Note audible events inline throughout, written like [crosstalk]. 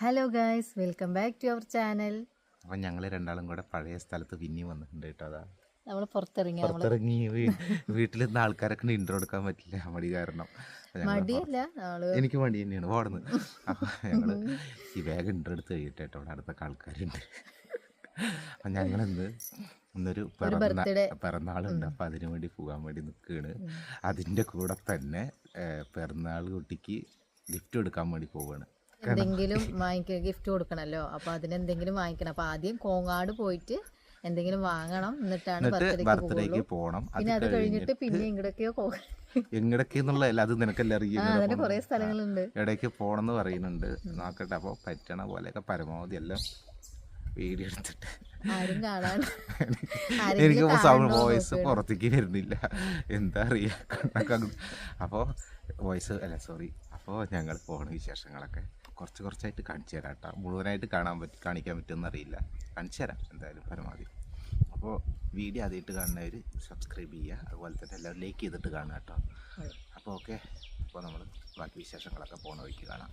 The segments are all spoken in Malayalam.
Hello guys welcome back to our channel അപ്പം ഞങ്ങൾ രണ്ടാളും കൂടെ പഴയ സ്ഥലത്ത് പിന്നെയും വന്നിട്ടുണ്ട് കേട്ടോ അതാ. നമ്മൾ പുറത്തിറങ്ങി പുറത്തിറങ്ങി വീട്ടിൽ നിന്ന് ആൾക്കാരൊക്കെ ഇൻട്രോ എടുക്കാൻ പറ്റില്ല. മടി കാരണം. മടിയല്ല. എനിക്ക് മടി തന്നെയാണ്. ഓടുന്നത് [laughs] അപ്പം ഞങ്ങൾ ഈ വേഗം ഇൻട്രോ എടുത്ത് കഴിയട്ടെ കേട്ടോ. അവിടെ അടുത്തൊക്കെ ആൾക്കാരുണ്ട്. അപ്പം ഞങ്ങളിന്ന് ഇന്നൊരു. പിറന്നാളുണ്ട്. അപ്പം അതിനു വേണ്ടി പോകാൻ വേണ്ടി നിൽക്കുകയാണ് അതിന്റെ കൂടെ തന്നെ പിറന്നാൾ കുട്ടിക്ക് ഗിഫ്റ്റ് എടുക്കാൻ വേണ്ടി പോവുകയാണ് എന്തെങ്കിലും വാങ്ങിക്ക ഗിഫ്റ്റ് കൊടുക്കണല്ലോ. അപ്പൊ അതിനെന്തെങ്കിലും വാങ്ങിക്കണം. അപ്പൊ ആദ്യം കോങ്ങാട് പോയിട്ട് എന്തെങ്കിലും വാങ്ങണം. എന്നിട്ടാണ് എന്നിട്ട് ബർത്ത്ഡേക്ക് പോകണം പിന്നെ അത് കഴിഞ്ഞിട്ട് പിന്നെ ഇങ്ങടൊക്കെയോ പോകണം എങ്ങടൊക്കെയെന്നുള്ളതല്ല അത് നിനക്കെല്ലാം കുറെ സ്ഥലങ്ങളുണ്ട്. ഇടയ്ക്ക് പോകണമെന്ന് പറയുന്നുണ്ട്. നോക്കട്ടെ അപ്പോൾ പറ്റണ പോലെയൊക്കെ പരമാവധി എല്ലാം വീഡിയോ എടുത്തിട്ട്. എനിക്ക് സൗണ്ട് വോയിസ് പുറത്തേക്ക് വരുന്നില്ല. എന്താ കണ്ണൊക്കെ അപ്പോൾ വോയിസ് അല്ല സോറി അപ്പോൾ ഞങ്ങൾ പോണ വിശേഷങ്ങളൊക്കെ കുറച്ച് കുറച്ചായിട്ട് കാണിച്ചു തരാം കേട്ടോ. മുഴുവനായിട്ട് കാണാൻ പറ്റി കാണിക്കാൻ പറ്റുമെന്ന് അറിയില്ല കാണിച്ചു തരാം എന്തായാലും പരമാവധി. അപ്പോൾ വീഡിയോ ആദ്യമായിട്ട് കാണുന്നവർ സബ്സ്ക്രൈബ് ചെയ്യുക അതുപോലെ തന്നെ എല്ലാവരും ലൈക്ക് ചെയ്തിട്ട് കാണുക കേട്ടോ. അപ്പോൾ ഓക്കെ അപ്പോൾ നമ്മൾ ബാക്കി വിശേഷങ്ങളൊക്കെ പോണ വഴിക്ക് കാണാം.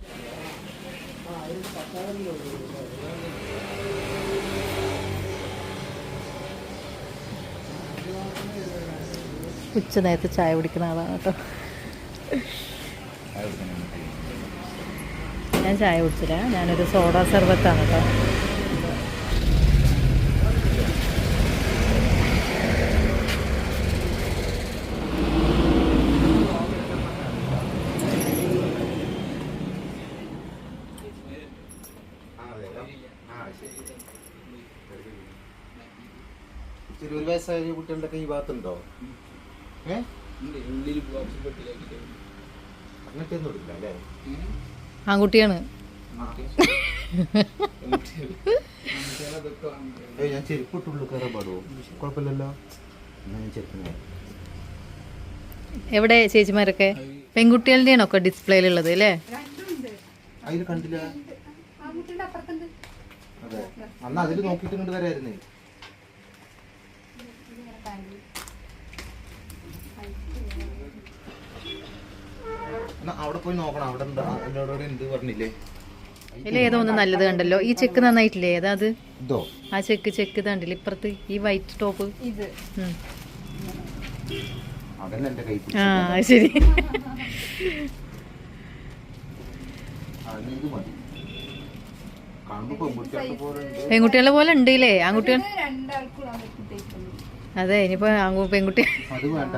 ഉച്ച നേരത്തെ ചായ കുടിക്കുന്ന ആളാണ് കേട്ടോ. ഞാൻ ചായ കുടിച്ചില്ല. ഞാനൊരു സോഡ സർബത്താണ് കേട്ടോ. ഒരു വയസ്സായ കുട്ടികളുടെ ഈ ഭാഗത്തുണ്ടോ? ഏഹ് അങ്ങനത്തെ ഒന്നും ഇല്ല അല്ലേ? ആൺകുട്ടിയാണ്. ഞാൻ ചെരുപ്പിട്ടുള്ളൂ കയറാൻ പാടുമോ കുഴപ്പമില്ലല്ലോ. ഞാൻ ചെരുപ്പിനെ എവിടെ ചേച്ചിമാരൊക്കെ? പെൺകുട്ടികളുടെയാണോ ഒക്കെ ഡിസ്പ്ലേയിലുള്ളത് അല്ലേ? അതിൽ കണ്ടില്ല. അന്ന് അതിൽ നോക്കിയിട്ട് വരായിരുന്നേ. അവിടെ പോയി നോക്കണം. അവിടെ എന്താ? എന്നോട് എന്ത് പറഞ്ഞില്ലേ? ഇതിൽ ഏതോ ഒന്ന് നല്ലത് കണ്ടല്ലോ. ഈ ചെക്ക് നന്നായിട്ടില്ലേ? ഏതാ അത്? ആ ചെക്ക് ചെക്ക് കണ്ടില്ല? ഇപ്പുറത്ത് ഈ വൈറ്റ് ടോപ്പ് ആ ശരി. പെൺകുട്ടികളെ പോലെ ഉണ്ട്. ഇല്ലേ? ആൺകുട്ടികൾ? അതെ ഇനിയിപ്പോ പെൺകുട്ടി അത് വേണ്ട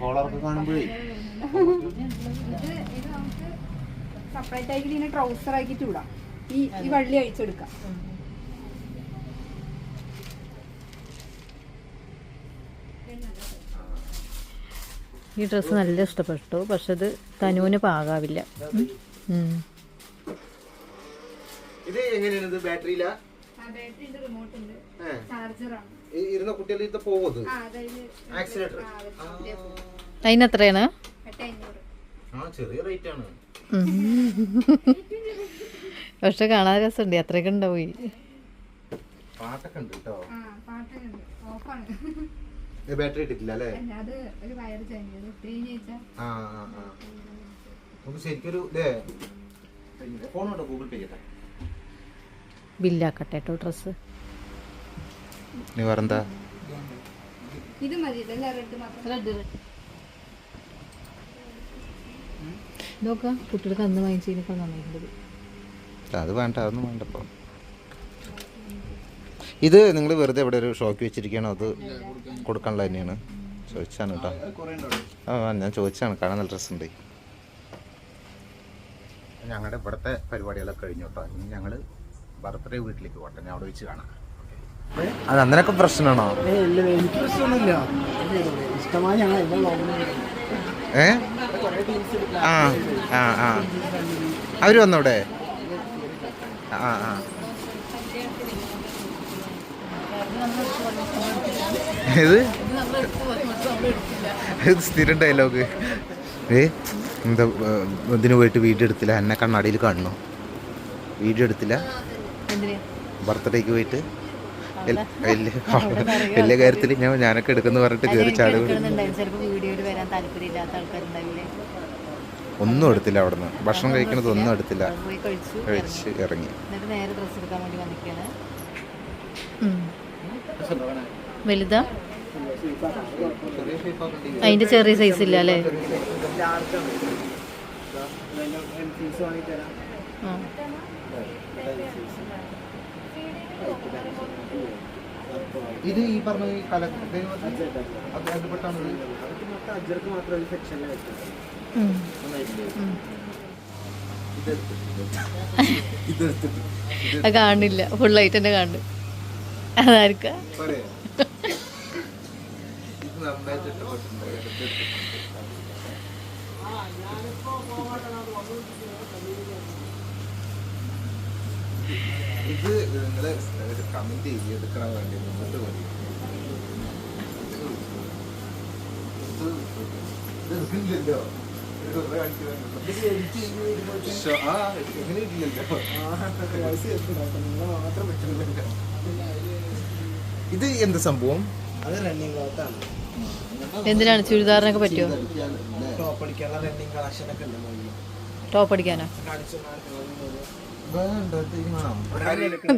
കോളറൊക്കെ കാണുമ്പോഴേ ഇത് ഇത് നമുക്ക് സെപ്പറേറ്റ് ആയിട്ട് ഇതിനെ ട്രൗസർ ആക്കിയിട്ട് വിടാം ഈ ഈ വള്ളി അഴിച്ചെടുക്കാം. ഈ ഡ്രസ്സ് നല്ല ഇഷ്ടപ്പെട്ടു. പക്ഷെ ഇത് തനുവിന് പാകാവില്ല. അതിനത്രയാണ് ഇത് എങ്ങനെയാണ് ഇത് ബാറ്ററിയിലാ? ബാറ്ററി ആ ചെറിയ റേറ്റ് ആണ്. പക്ഷെ കാണാൻ രസമുണ്ട് അത്രയൊക്കെ ഉണ്ടാവും. പാട്ടൊക്കെ ഉണ്ട് കേട്ടോ ബാറ്ററി ഇട്ടിട്ടില്ല അല്ലേ? നമുക്ക് ശരിക്കൊരു ഫോണോട്ടോ ഗൂഗിൾ പേ ചെയ്യട്ടെ ബില്ലാക്കട്ടെ കേട്ടോ ഡ്രസ്സ്. നീ വേറെന്താ? ഇത് മതി ഇതല്ലേ റെഡ് മാത്രം. നോക്കാം കുട്ടികൾക്ക് അന്ന് വാങ്ങിച്ചതിനേക്കാൾ നന്നായിട്ടുണ്ട്. അത് വേണ്ട അതൊന്നും വേണ്ടപ്പോ ഇത് നിങ്ങൾ വെറുതെ ഇവിടെ ഒരു ഷോക്ക് വെച്ചിരിക്കണോ അത് കൊടുക്കാനുള്ള തന്നെയാണ്. ചോദിച്ചാണ് കേട്ടോ. ആ ഞാൻ ചോദിച്ചാണ്. കാണാൻ നല്ല ഡ്രസ്സുണ്ട് ഞങ്ങളുടെ ഇവിടുത്തെ പരിപാടികളൊക്കെ കഴിഞ്ഞു കേട്ടോ. ഇനി ഞങ്ങൾ ബർത്ത്ഡേ വീട്ടിലേക്ക് പോട്ടെ. ഞാൻ അവിടെ വെച്ച് കാണാം. അത് അന്നേരൊക്കെ പ്രശ്നമാണോ? ഇല്ല എനിക്ക് പ്രശ്നമൊന്നുമില്ല ഇഷ്ടമായി ഏ? ആ ആ ആ. അവർ വന്നവിടെ? ആ ആ ഇത് ഇത് സ്ഥിരം ഡയലോഗ് ഏ? എന്താ ഇതിന് പോയിട്ട് വീഡിയോ എടുത്തില്ല? എന്നെ കണ്ണാടിയിൽ കാണണോ? വീഡിയോ എടുത്തില്ല? ബർത്ത്ഡേക്ക് പോയിട്ട്? വലിയ [laughs] കാര്യത്തിൽ ഞാൻ ഞാനൊക്കെ എടുക്കുന്നു പറഞ്ഞിട്ട് കയറി ചാടുക ഒന്നും എടുത്തില്ല അവിടുന്ന്. ഭക്ഷണം കഴിക്കുന്നത് ഒന്നും എടുത്തില്ല. കഴിച്ച് ഇറങ്ങി. വലുതാ? അതിന്റെ ചെറിയ സൈസ് ഇല്ല അല്ലേ? ആ. ഇത് ഈ പറഞ്ഞ ഈ കലപ്പെട്ടാണ് അജ്ജർക്ക് മാത്രം സെക്ഷനിൽ വെച്ചത്. കാണില്ല. ഫുള്ളായിട്ട് തന്നെ കാണുന്നു അതായിരിക്ക നന്നായിട്ട് ഇഷ്ടപ്പെട്ടിട്ടുണ്ട് എടുത്തിട്ട്. ഇത് നിങ്ങൾ ഒരു കമന്റ് ചെയ്ത് എടുക്കണം വേണ്ടി മുന്നോട്ട് പോയി ഇത് എന്ത് സംഭവം? അത് റണ്ണിങ് ക്ലോത്ത് ആണ്. എന്തിനാണ് ചുരിദാറിനൊക്കെ പറ്റുമോ ടോപ്പ് അടിക്കാനുള്ള റണ്ണിങ് കളക്ഷൻ ഒക്കെ ഉണ്ട് ടോപ്പ് അടിക്കാനോ?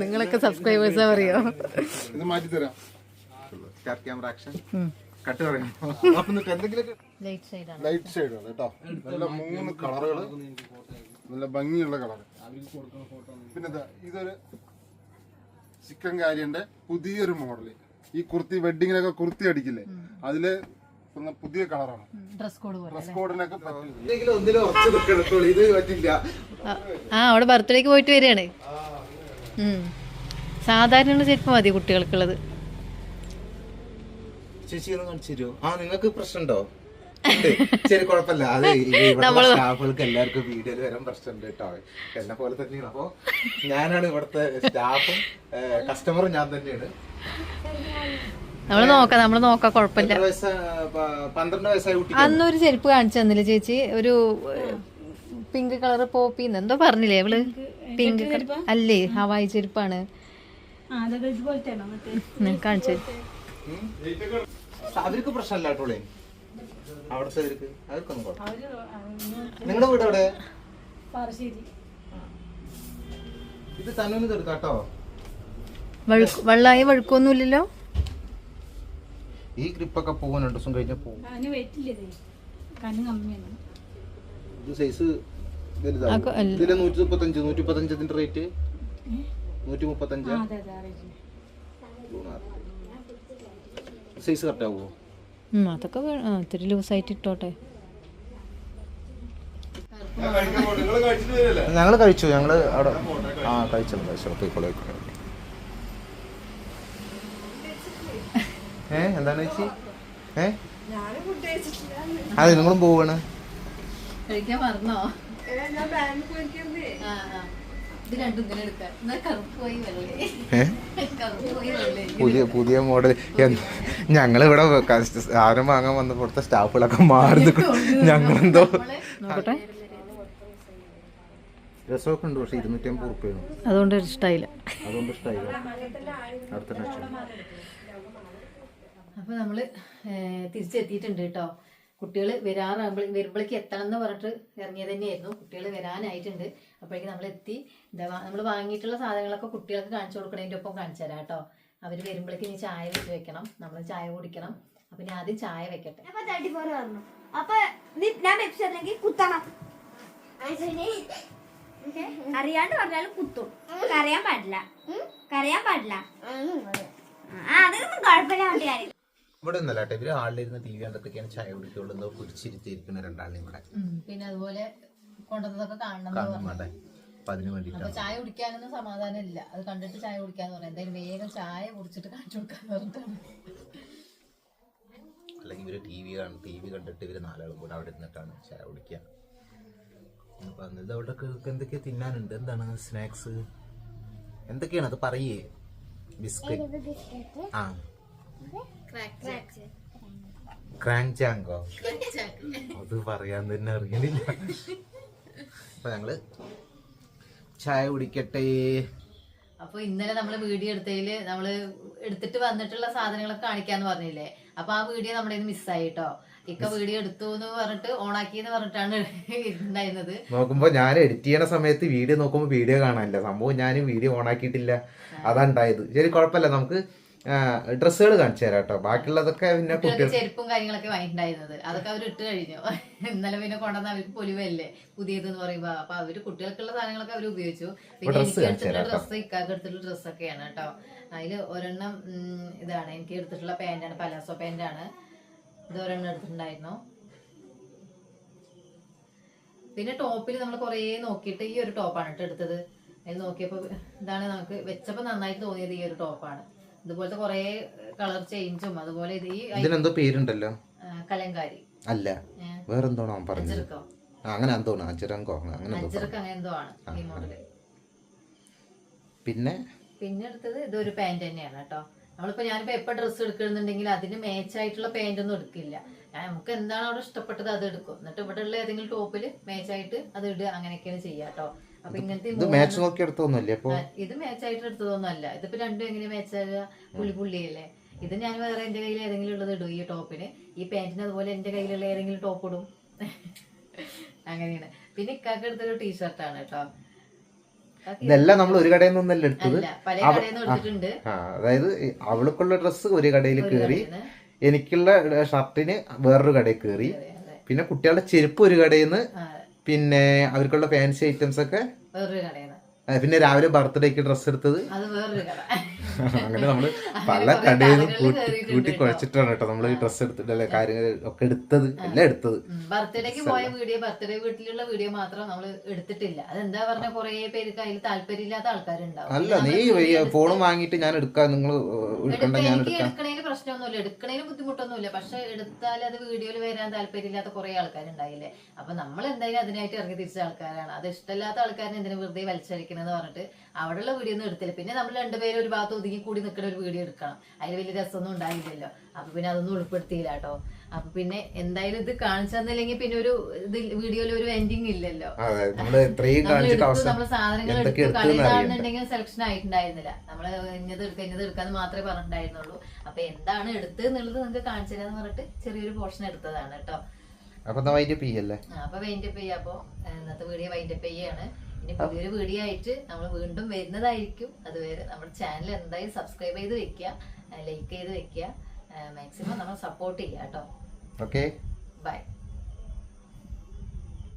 നിങ്ങളൊക്കെ സബ്സ്ക്രൈബേഴ്സാ പറയോ? ഇത് മാറ്റി തരാം start camera action cut light സൈഡാണ് ലൈറ്റ് ഷെയ്ഡാണ് കേട്ടോ. നല്ല മൂന്ന് കളറുകൾ നല്ല ഭംഗിയുള്ള കളർ പിന്നെ ദാ ഇതൊരു ചിക്കൻ കാരിയന്റെ പുതിയൊരു മോഡൽ. ഈ കുർത്തി വെഡിങ്ങിനൊക്കെ കുർത്തി അടിക്കില്ലേ? അതിൽ ഒന്ന് പുതിയ കളറാണ്. ഡ്രസ് കോഡ് ഡ്രസ് കോഡിനൊക്കെ ആ, അവിടെ ബർത്ത്ഡേക്ക് പോയിട്ട് വരികയാണ്. സാധാരണ ചെരുപ്പ് മതി കുട്ടികൾക്കുള്ളത്. ചേച്ചി ഒന്ന് കാണിച്ചു തരുമോ ആ നിങ്ങൾക്ക് പ്രശ്നമുണ്ടോ. ശരി കുഴപ്പമില്ല. അത് സ്റ്റാഫുകൾക്ക് എല്ലാവർക്കും വീഡിയോയിൽ വരാൻ പ്രശ്നമുണ്ട് കേട്ടോ. എന്നെ പോലെ തന്നെയാണ്. അപ്പോ ഞാനാണ് ഇവിടുത്തെ സ്റ്റാഫും കസ്റ്റമറും ഞാൻ തന്നെയാണ്. നമ്മൾ നോക്കാം നമ്മൾ നോക്കാം കുഴപ്പമില്ല. അന്നൊരു ചെരുപ്പ് കാണിച്ചു തന്നില്ല ചേച്ചി? ഒരു പിങ്ക് കളർ പോപ്പിന്ന് എന്തോ പറഞ്ഞില്ലേ അവൾ പിങ്ക് അല്ലേ ഹവായി ചെരുപ്പാണ്. കാണിച്ചു അവർക്ക് പ്രശ്നമല്ല കേട്ടോളേ അവിടുത്തെ അവർക്ക്. അവർക്കൊന്നും നിങ്ങളുടെ വീട് എവിടെ? ഇത് തന്നെ തീർക്കാട്ടോ കേട്ടോ. വഴുക്ക് വെള്ളമായി വഴുക്കൊന്നുമില്ലല്ലോ? ഈ ഗ്രിപ്പൊക്കെ പോകും രണ്ടു ദിവസം കഴിഞ്ഞാൽ പോകും ഇത്? സൈസ് വലുതാണ് അപ്പൊ അല്ല- ഇതിൽ നൂറ്റി മുപ്പത്തഞ്ച് നൂറ്റി മുപ്പത്തഞ്ച് റേറ്റ് നൂറ്റി മുപ്പത്തഞ്ച് സൈസ് കറക്റ്റ് ആവുമോ ഉം, അതൊക്കെ ഇത്തിരി ലൂസായിട്ട് ഇട്ടോട്ടെ ഞങ്ങൾ കഴിച്ചു ഞങ്ങൾ അവിടെ ആ കഴിച്ചു കഴിച്ചു പോയിക്കോളെ. ഏ എന്താണ് ചേച്ചി? ഏ? അതെ നിങ്ങളും പോവാണ്. പുതിയ പുതിയ മോഡൽ ഞങ്ങൾ ഇവിടെ സാധനം വാങ്ങാൻ വന്നപ്പോഴത്തെ സ്റ്റാഫുകളൊക്കെ മാറി ഞങ്ങളെന്തോ നോക്കട്ടെ. രസമൊക്കെ ഉണ്ട് പക്ഷെ ഇരുന്നൂറ്റി അമ്പത് റുപ്യാണ് അതുകൊണ്ട് ഇഷ്ടമായില്ല അതുകൊണ്ട് ഇഷ്ടമായില്ല അടുത്ത ലക്ഷം അപ്പോൾ നമ്മൾ തിരിച്ചെത്തിയിട്ടുണ്ട് കേട്ടോ കുട്ടികൾ വരാറാകുമ്പോൾ വരുമ്പോഴേക്ക് എത്തണം എന്ന് പറഞ്ഞിട്ട് ഇറങ്ങിയത് തന്നെയായിരുന്നു കുട്ടികൾ വരാനായിട്ടുണ്ട്. അപ്പോഴേക്ക് നമ്മൾ എത്തി. നമ്മൾ വാങ്ങിയിട്ടുള്ള സാധനങ്ങളൊക്കെ കുട്ടികൾക്ക് കാണിച്ചു കൊടുക്കണതിന്റെ ഒപ്പം കാണിച്ചു തരാം കേട്ടോ അവർ വരുമ്പോഴേക്ക് ഇനി ചായ വെച്ച് വെക്കണം. നമ്മൾ ചായ കുടിക്കണം. അപ്പം ഞാൻ ആദ്യം ചായ വെക്കട്ടെ. അപ്പൊ ഞാൻ കുത്തണം? അറിയാണ്ട് പറഞ്ഞാലും കുത്തും. കരയാൻ പാടില്ല. കരയാൻ പാടില്ല. ആ അതൊന്നും കുഴപ്പമില്ല ഇവിടെ ഒന്നല്ല കേട്ടോ. ഇവർ ആളിലിരുന്ന് ടി വി കണ്ടിട്ടൊക്കെയാണ് ചായ കുടിക്കുള്ളൂ എന്തോ പിടിച്ചിരുത്തിയിരിക്കുന്ന രണ്ടാളിനും ഇവിടെ പിന്നെ അതുപോലെ കൊണ്ടുവന്നതൊക്കെ കാണണം എന്ന് പറഞ്ഞു. അപ്പൊ അതിന് അപ്പൊ ചായ കുടിക്കാനൊന്നും സമാധാനം ഇല്ല അത് കണ്ടിട്ട് ചായ കുടിക്കാന്ന് പറയാം എന്തായാലും വേഗം ചായ കുടിച്ചിട്ട് കാണിച്ചു കൊടുക്കാന്ന് പറഞ്ഞിട്ടാണ്. അല്ലെങ്കിൽ ഇവർ ടി വി കാണും ടി വി കണ്ടിട്ട് ഇവർ നാലാളും കൂടെ അവിടെ ഇരുന്നിട്ടാണ് ചായ കുടിക്കുക. അപ്പൊ അന്നത്തെ അവിടെ എന്തൊക്കെയാ തിന്നാനുണ്ട്. എന്താണ് സ്നാക്സ്? എന്തൊക്കെയാണ്? അത് പറയേ. ബിസ്ക്കറ്റ്? ആ. ക്രാങ്ക് ചാങ്കോ അത് പറയാൻ തന്നെ അറിയണില്ല. അപ്പൊ ഞങ്ങൾ ചായ കുടിക്കട്ടെ. അപ്പൊ ഇന്നലെ നമ്മൾ വീഡിയോ എടുത്തതിൽ നമ്മൾ എടുത്തിട്ട് വന്നിട്ടുള്ള സാധനങ്ങളൊക്കെ കാണിക്കാന്ന് പറഞ്ഞില്ലേ? അപ്പൊ ആ വീഡിയോ നമ്മുടെ മിസ്സായി കേട്ടോ ഇക്ക വീഡിയോ എടുത്തു എന്ന് പറഞ്ഞിട്ട് ഓണാക്കി എന്ന് പറഞ്ഞിട്ടാണ് [laughs] ഉണ്ടായിരുന്നത് നോക്കുമ്പോ ഞാൻ എഡിറ്റ് ചെയ്യണ സമയത്ത് വീഡിയോ നോക്കുമ്പോ വീഡിയോ കാണാനില്ല. സംഭവം ഞാൻ വീഡിയോ ഓണാക്കിയിട്ടില്ല. അതാ ഉണ്ടായത്. ശരി കുഴപ്പമില്ല. നമുക്ക് ഡ്രസ്സുകൾ കാണിച്ചു തരാം കേട്ടോ. ബാക്കിയുള്ളതൊക്കെ പിന്നെ കുട്ടികൾ ചെരുപ്പും കാര്യങ്ങളൊക്കെ വാങ്ങിയിട്ടുണ്ടായിരുന്നത്. അതൊക്കെ അവർ ഇട്ട് കഴിഞ്ഞു. ഇന്നലെ പിന്നെ കൊണ്ടുവന്ന അവർക്ക് പൊലിവല്ലേ? പുതിയത് എന്ന് പറയുമ്പോ. അപ്പൊ അവർ കുട്ടികൾക്കുള്ള സാധനങ്ങളൊക്കെ അവർ ഉപയോഗിച്ചു. പിന്നെ dress എനിക്ക് എടുത്തിട്ടുള്ള ഡ്രസ്സ് ഇക്കാക്ക് എടുത്തിട്ടുള്ള ഡ്രസ്സൊക്കെയാണ് കേട്ടോ. അതിൽ ഒരെണ്ണം ഇതാണ്. എനിക്ക് എടുത്തിട്ടുള്ള പാന്റാണ്. പലാസോ പാന്റാണ്. ഇത് ഒരെണ്ണം എടുത്തിട്ടുണ്ടായിരുന്നു. പിന്നെ ടോപ്പിൽ നമ്മൾ കുറേ നോക്കിയിട്ട് ഈ ഒരു ടോപ്പാണ് കേട്ടോ എടുത്തത്. അതിൽ നോക്കിയപ്പോൾ ഇതാണ് നമുക്ക് വെച്ചപ്പോൾ നന്നായിട്ട് തോന്നിയത് ഈ ഒരു ടോപ്പാണ്. ഇതുപോലത്തെ കുറേ കളർ ചേഞ്ചും അതുപോലെ ഇത് ഈ ഇതിനെന്തോ പേരുണ്ടല്ലോ? കലങ്കാരി. അല്ല. വേറെന്തോ അവൻ പറഞ്ഞത്? അജ്രക്കോ അങ്ങനെ എന്തോണോ അച്ചിറങ്കോ അങ്ങനെ എന്തോ അജ്രക്ക് അങ്ങനെ എന്തോ ആണ് ഈ മോഡൽ പിന്നെ? പിന്നെ എടുത്തത് ഇതൊരു പാന്റ് തന്നെയാണ് കേട്ടോ. നമ്മളിപ്പോ ഞാനിപ്പോ എപ്പോ ഡ്രസ്സ് എടുക്കുന്നുണ്ടെങ്കിൽ അതിന് മാച്ച് ആയിട്ടുള്ള പാന്റ് ഒന്നും എടുക്കില്ല. ഞാൻ നമുക്ക് എന്താണ് അവിടെ ഇഷ്ടപ്പെട്ടത് അത് എടുക്കും. എന്നിട്ട് ഇവിടെ ഉള്ള ഏതെങ്കിലും ടോപ്പിൽ മാച്ച് ആയിട്ട് അത് ഇടുക അങ്ങനെയൊക്കെയാണ് ചെയ്യാ കേട്ടോ അപ്പൊ ഇങ്ങനത്തെ ഈ ഇത് മാച്ച് നോക്കി എടുത്തൊന്നുമല്ലേ അപ്പൊ? ഇത് മാച്ച് ആയിട്ട് എടുത്തതൊന്നുമല്ല. ഇതിപ്പോ രണ്ടും എങ്ങനെ മാച്ച് ആകുക പുള്ളി പുള്ളിയല്ലേ. ഇത് ഞാൻ വേറെ എന്റെ കയ്യിൽ ഏതെങ്കിലും ഉള്ളത് ഇടും ഈ ടോപ്പിന് ഈ പാന്റിന് അതുപോലെ എന്റെ കയ്യിലുള്ള ഏതെങ്കിലും ടോപ്പ് ഇടും. അങ്ങനെയാണ്. പിന്നെ ഇക്കാക്ക് എടുത്തൊരു ടീഷർട്ടാണ് കേട്ടോ. ഇതെല്ലാം നമ്മൾ ഒരു കടയിൽ നിന്നല്ല എടുത്തത്? അതായത് അവൾക്കുള്ള ഡ്രസ്സ് ഒരു കടയിൽ കയറി എനിക്കുള്ള ഷർട്ടിന് വേറൊരു കടയിൽ കയറി. പിന്നെ കുട്ടികളുടെ ചെരുപ്പ് ഒരു കടയിൽ നിന്ന് പിന്നെ അവർക്കുള്ള ഫാൻസി ഐറ്റംസ് ഒക്കെ പിന്നെ രാവിലെ ബർത്ത്ഡേക്ക് ഡ്രസ്സ് എടുത്തത്. അത് വേറൊരു കട. [laughs] അങ്ങനെ നമ്മൾ [laughs] പല കടയിലും കടയിൽ നിന്ന് കൂട്ടി കൂട്ടി. കുഴച്ചിട്ടാണ് കേട്ടോ നമ്മൾ ഈ ഡ്രസ്സ് എടുത്തിട്ടല്ലേ കാര്യങ്ങൾ ഒക്കെ എടുത്തത് എല്ലാം എടുത്തത്. ബർത്ത്ഡേക്ക് പോയ വീഡിയോ ബർത്ത്ഡേ വീട്ടിലുള്ള വീഡിയോ മാത്രം നമ്മൾ എടുത്തിട്ടില്ല. അതെന്താ പറഞ്ഞ കുറെ പേർക്ക് അതിൽ താല്പര്യമില്ലാത്ത ആൾക്കാരുണ്ടാവും. അല്ല നീ ഫോൺ വാങ്ങിയിട്ട് ഞാൻ എടുക്കാം നിങ്ങൾ എടുക്കണ്ട ഞാൻ എടുക്കാം. പ്രശ്നമൊന്നുമില്ല. എടുക്കണേന് ബുദ്ധിമുട്ടൊന്നുമില്ല. പക്ഷെ എടുത്താൽ അത് വീഡിയോയിൽ വരാൻ താല്പര്യമില്ലാത്ത കുറെ ആൾക്കാരുണ്ടായില്ലേ? അപ്പൊ നമ്മൾ എന്തായാലും അതിനായിട്ട് ഇറങ്ങി തിരിച്ച ആൾക്കാരാണ്. അത് ഇഷ്ടമില്ലാത്ത ആൾക്കാരെ എന്തിനു വെറുതെ വലിച്ചടിക്കണെന്ന് പറഞ്ഞിട്ട് അവിടെയുള്ള വീഡിയോ ഒന്നും എടുത്തില്ല. പിന്നെ നമ്മൾ രണ്ടുപേരും ഒരു ഭാഗത്ത് ഒതുങ്ങി കൂടി നിൽക്കുന്ന ഒരു വീഡിയോ എടുക്കണം. അതിൽ വലിയ രസമൊന്നും ഉണ്ടായില്ലല്ലോ അപ്പൊ പിന്നെ അതൊന്നും ഉൾപ്പെടുത്തിയില്ല കേട്ടോ. അപ്പൊ പിന്നെ എന്തായാലും ഇത് കാണിച്ചു തന്നില്ലെങ്കിൽ പിന്നെ ഒരു ഇത് വീഡിയോയിൽ ഒരു എൻഡിങ് ഇല്ലല്ലോ. നമ്മൾ സാധനങ്ങൾ എടുത്തു സെലക്ഷൻ ആയിട്ടുണ്ടായിരുന്നില്ല. നമ്മൾ ഇന്നത് എടുക്കുക ഇന്നത് എടുക്കാന്ന് മാത്രമേ പറഞ്ഞിട്ടുണ്ടായിരുന്നുള്ളൂ. അപ്പൊ എന്താണ് എടുത്തത് എന്നുള്ളത് നിങ്ങൾക്ക് കാണിച്ചു തരാന്ന് പറഞ്ഞിട്ട് ചെറിയൊരു പോർഷൻ എടുത്തതാണ് കേട്ടോ. അപ്പൊ ചെയ്യല്ലേ? അപ്പൊ വൈൻഡപ്പ് ചെയ്യാ. അപ്പൊ ഇന്നത്തെ വീഡിയോ വൈൻഡപ്പ് ചെയ്യാണ്. പുതിയൊരു വീഡിയോ ആയിട്ട് നമ്മൾ വീണ്ടും വരുന്നതായിരിക്കും. അതുവരെ നമ്മുടെ ചാനൽ എന്തായാലും സബ്സ്ക്രൈബ് ചെയ്ത് വെക്കുക ലൈക്ക് ചെയ്ത് വെക്കുക. മാക്സിമം നമ്മൾ സപ്പോർട്ട് ചെയ്യാം കേട്ടോ. Okay bye